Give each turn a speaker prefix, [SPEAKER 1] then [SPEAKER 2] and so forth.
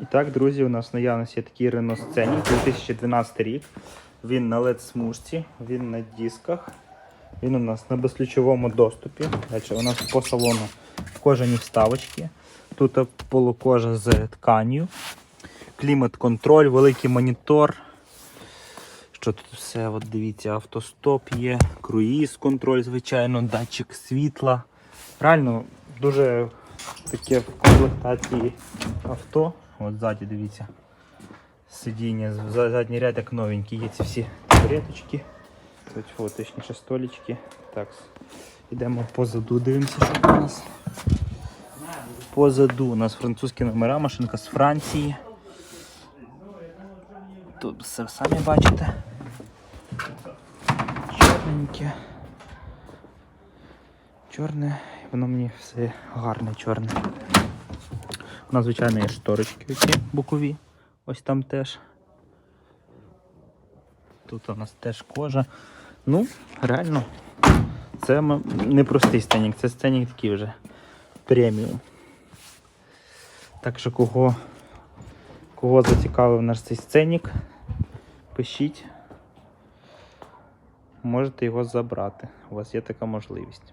[SPEAKER 1] І так, друзі, у нас в наявності такий Renault Scenic 2012 рік. Він на LED смужці, він на дисках. Він у нас на безключовому доступі. Дальше у нас по салону кожані вставочки. Тут полукожа з тканью. Клімат-контроль, великий монітор. Що тут все? От дивіться, автостоп є, круїз контроль, звичайно, датчик світла. Реально дуже таке в комплектації авто. От ззаді дивіться. Сидіння, задній ряд як новенький, є ці всі таблеточки. Тут, о, столічки. Так, йдемо позаду, дивимося, що у нас. Позаду у нас французькі номера, машинка з Франції. Тут все самі бачите. Чорненьке. Чорне, воно мені все гарне чорне. У нас, звичайно, є шторочки оці бокові. Ось там теж. Тут у нас теж кожа. Ну, реально, це не простий сценік, це сценік такий вже преміум. Так що кого, кого зацікавив наш цей сценік, пишіть. Можете його забрати. У вас є така можливість.